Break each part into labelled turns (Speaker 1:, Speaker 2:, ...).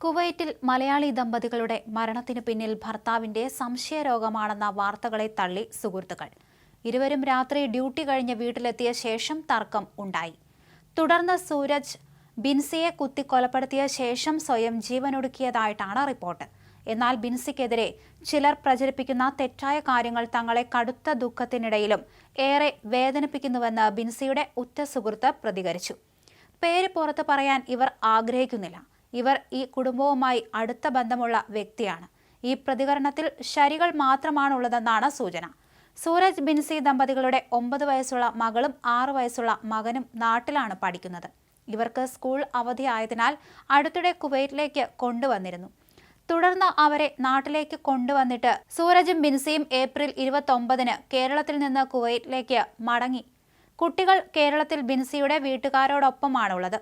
Speaker 1: കുവൈറ്റിൽ മലയാളി ദമ്പതികളുടെ മരണത്തിനു പിന്നിൽ ഭർത്താവിന്റെ സംശയരോഗമാണെന്ന വാർത്തകളെ തള്ളി സുഹൃത്തുക്കൾ. ഇരുവരും രാത്രി ഡ്യൂട്ടി കഴിഞ്ഞ് വീട്ടിലെത്തിയ ശേഷം തർക്കം ഉണ്ടായി. തുടർന്ന് സൂരജ് ബിൻസിയെ കുത്തി കൊലപ്പെടുത്തിയ ശേഷം സ്വയം ജീവനൊടുക്കിയതായിട്ടാണ് റിപ്പോർട്ട്. എന്നാൽ ബിൻസിക്കെതിരെ ചിലർ പ്രചരിപ്പിക്കുന്ന തെറ്റായ കാര്യങ്ങൾ തങ്ങളെ കടുത്ത ദുഃഖത്തിനിടയിലും ഏറെ വേദനിപ്പിക്കുന്നുവെന്ന് ബിൻസിയുടെ ഉറ്റ സുഹൃത്ത് പ്രതികരിച്ചു. പേര് പുറത്ത് പറയാൻ ഇവർ ആഗ്രഹിക്കുന്നില്ല. ഇവർ ഈ കുടുംബവുമായി അടുത്ത ബന്ധമുള്ള വ്യക്തിയാണ്. ഈ പ്രതികരണത്തിൽ ശരികൾ മാത്രമാണുള്ളതെന്നാണ് സൂചന. സൂരജ് ബിൻസി ദമ്പതികളുടെ ഒമ്പത് വയസ്സുള്ള മകളും ആറു വയസ്സുള്ള മകനും നാട്ടിലാണ് പഠിക്കുന്നത്. ഇവർക്ക് സ്കൂൾ അവധി ആയതിനാൽ അടുത്തിടെ കുവൈറ്റിലേക്ക് കൊണ്ടുവന്നിരുന്നു. തുടർന്ന് അവരെ നാട്ടിലേക്ക് കൊണ്ടുവന്നിട്ട് സൂരജും ബിൻസിയും ഏപ്രിൽ ഇരുപത്തൊമ്പതിന് കേരളത്തിൽ നിന്ന് കുവൈറ്റിലേക്ക് മടങ്ങി. കുട്ടികൾ കേരളത്തിൽ ബിൻസിയുടെ വീട്ടുകാരോടൊപ്പമാണുള്ളത്.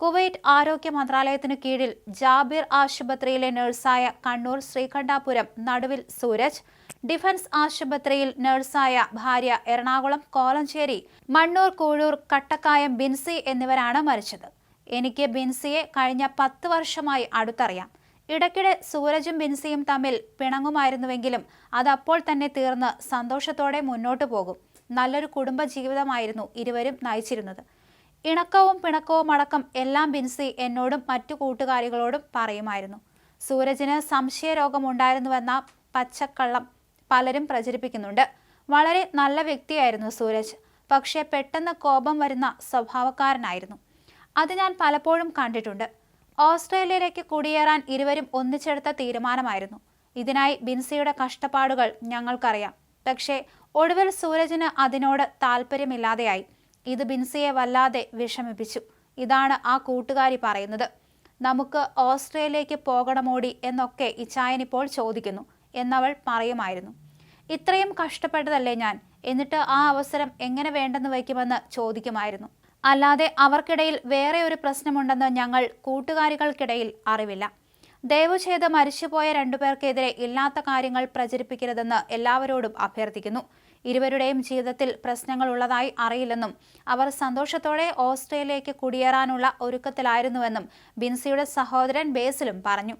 Speaker 1: കുവൈറ്റ് ആരോഗ്യ മന്ത്രാലയത്തിനു കീഴിൽ ജാബിർ ആശുപത്രിയിലെ നഴ്സായ കണ്ണൂർ ശ്രീകണ്ഠാപുരം നടുവിൽ സൂരജ് ഡിഫൻസ് ആശുപത്രിയിൽ നഴ്സായ ഭാര്യ എറണാകുളം കോലഞ്ചേരി മണ്ണൂർ കൂഴൂർ കട്ടക്കായം ബിൻസി എന്നിവരാണ് മരിച്ചത്. എനിക്ക് ബിൻസിയെ കഴിഞ്ഞ പത്ത് വർഷമായി അടുത്തറിയാം. ഇടയ്ക്കിടെ സൂരജും ബിൻസിയും തമ്മിൽ പിണങ്ങുമായിരുന്നുവെങ്കിലും അതപ്പോൾ തന്നെ തീർന്ന് സന്തോഷത്തോടെ മുന്നോട്ടു പോകും. നല്ലൊരു കുടുംബ ജീവിതമായിരുന്നു ഇരുവരും നയിച്ചിരുന്നത്. ഇണക്കവും പിണക്കവും അടക്കം എല്ലാം ബിൻസി എന്നോടും മറ്റു കൂട്ടുകാരികളോടും പറയുമായിരുന്നു. സൂരജിന് സംശയരോഗമുണ്ടായിരുന്നുവെന്ന പച്ചക്കള്ളം പലരും പ്രചരിപ്പിക്കുന്നുണ്ട്. വളരെ നല്ല വ്യക്തിയായിരുന്നു സൂരജ്. പക്ഷേ പെട്ടെന്ന് കോപം വരുന്ന സ്വഭാവക്കാരനായിരുന്നു. അത് ഞാൻ പലപ്പോഴും കണ്ടിട്ടുണ്ട്. ഓസ്ട്രേലിയയിലേക്ക് കുടിയേറാൻ ഇരുവരും ഒന്നിച്ചെടുത്ത തീരുമാനമായിരുന്നു. ഇതിനായി ബിൻസിയുടെ കഷ്ടപ്പാടുകൾ ഞങ്ങൾക്കറിയാം. പക്ഷേ ഒടുവിൽ സൂരജിന് അതിനോട് താല്പര്യമില്ലാതെയായി ഇത് ബിൻസിയെ വല്ലാതെ വിഷമിപ്പിച്ചു. ഇതാണ് ആ കൂട്ടുകാരി പറയുന്നത്. നമുക്ക് ഓസ്ട്രേലിയയ്ക്ക് പോകണമോടി എന്നൊക്കെ ഇച്ചായൻ ഇപ്പോൾ ചോദിക്കുന്നു എന്നവൾ പറയുമായിരുന്നു. ഇത്രയും കഷ്ടപ്പെട്ടതല്ലേ ഞാൻ? എന്നിട്ട് ആ അവസരം എങ്ങനെ വേണ്ടെന്ന് വയ്ക്കുമെന്ന് ചോദിക്കുമായിരുന്നു. അല്ലാതെ അവർക്കിടയിൽ വേറെ ഒരു പ്രശ്നമുണ്ടെന്ന് ഞങ്ങൾ കൂട്ടുകാരികൾക്കിടയിൽ അറിവില്ല. ദയവ് ചെയ്ത് മരിച്ചുപോയ രണ്ടുപേർക്കെതിരെ ഇല്ലാത്ത കാര്യങ്ങൾ പ്രചരിപ്പിക്കരുതെന്ന് എല്ലാവരോടും അഭ്യർത്ഥിക്കുന്നു. ഇരുവരുടെയും ജീവിതത്തിൽ പ്രശ്നങ്ങൾ ഉള്ളതായി അറിയില്ലെന്നും അവർ സന്തോഷത്തോടെ ഓസ്ട്രേലിയയ്ക്ക് കുടിയേറാനുള്ള ഒരുക്കത്തിലായിരുന്നുവെന്നും ബിൻസിയുടെ സഹോദരൻ ബേസിലും പറഞ്ഞു.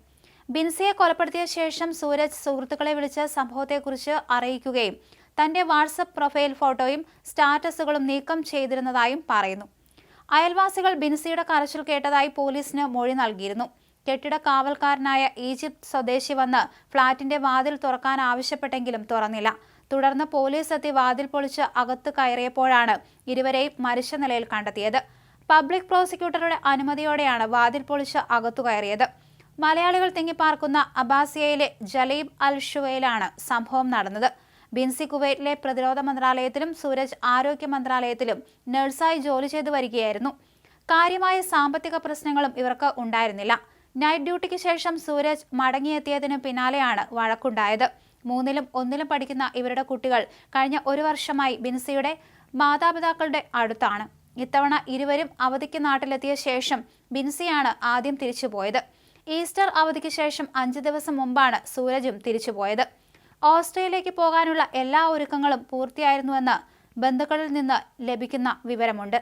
Speaker 1: ബിൻസിയെ കൊലപ്പെടുത്തിയ ശേഷം സൂരജ് സുഹൃത്തുക്കളെ വിളിച്ച് സംഭവത്തെക്കുറിച്ച് അറിയിക്കുകയും തന്റെ വാട്സപ്പ് പ്രൊഫൈൽ ഫോട്ടോയും സ്റ്റാറ്റസുകളും നീക്കം ചെയ്തിരുന്നതായും പറയുന്നു. അയൽവാസികൾ ബിൻസിയുടെ കരച്ചിൽ കേട്ടതായി പോലീസിന് മൊഴി നൽകിയിരുന്നു. കെട്ടിട കാവൽക്കാരനായ ഈജിപ്ത് സ്വദേശി വന്ന് ഫ്ളാറ്റിന്റെ വാതിൽ തുറക്കാൻ ആവശ്യപ്പെട്ടെങ്കിലും തുറന്നില്ല. തുടർന്ന് പോലീസ് എത്തി വാതിൽ പൊളിച്ച് അകത്ത് കയറിയപ്പോഴാണ് ഇരുവരെയും മരിച്ച നിലയിൽ കണ്ടെത്തിയത്. പബ്ലിക് പ്രോസിക്യൂട്ടറുടെ അനുമതിയോടെയാണ് വാതിൽ പൊളിച്ച് അകത്തു കയറിയത്. മലയാളികൾ തിങ്ങിപ്പാർക്കുന്ന അബാസിയയിലെ ജലീബ് അൽ ഷുവയിലാണ് സംഭവം നടന്നത്. ബിൻസി കുവൈറ്റിലെ പ്രതിരോധ മന്ത്രാലയത്തിലും സൂരജ് ആരോഗ്യ മന്ത്രാലയത്തിലും നഴ്സായി ജോലി ചെയ്തു വരികയായിരുന്നു. കാര്യമായ സാമ്പത്തിക പ്രശ്നങ്ങളും ഇവർക്ക് ഉണ്ടായിരുന്നില്ല. നൈറ്റ് ഡ്യൂട്ടിക്ക് ശേഷം സൂരജ് മടങ്ങിയെത്തിയതിനു പിന്നാലെയാണ് വഴക്കുണ്ടായത്. മൂന്നിലും ഒന്നിലും പഠിക്കുന്ന ഇവരുടെ കുട്ടികൾ കഴിഞ്ഞ ഒരു വർഷമായി ബിൻസിയുടെ മാതാപിതാക്കളുടെ അടുത്താണ്. ഇത്തവണ ഇരുവരും അവധിക്ക് നാട്ടിലെത്തിയ ശേഷം ബിൻസിയാണ് ആദ്യം തിരിച്ചുപോയത് ഈസ്റ്റർ അവധിക്ക് ശേഷം അഞ്ച് ദിവസം മുമ്പാണ് സൂരജും തിരിച്ചുപോയത് ഓസ്ട്രേലിയയിലേക്ക് പോകാനുള്ള എല്ലാ ഒരുക്കങ്ങളും പൂർത്തിയായിരുന്നുവെന്ന് ബന്ധുക്കളിൽ നിന്ന് ലഭിക്കുന്ന വിവരമുണ്ട്.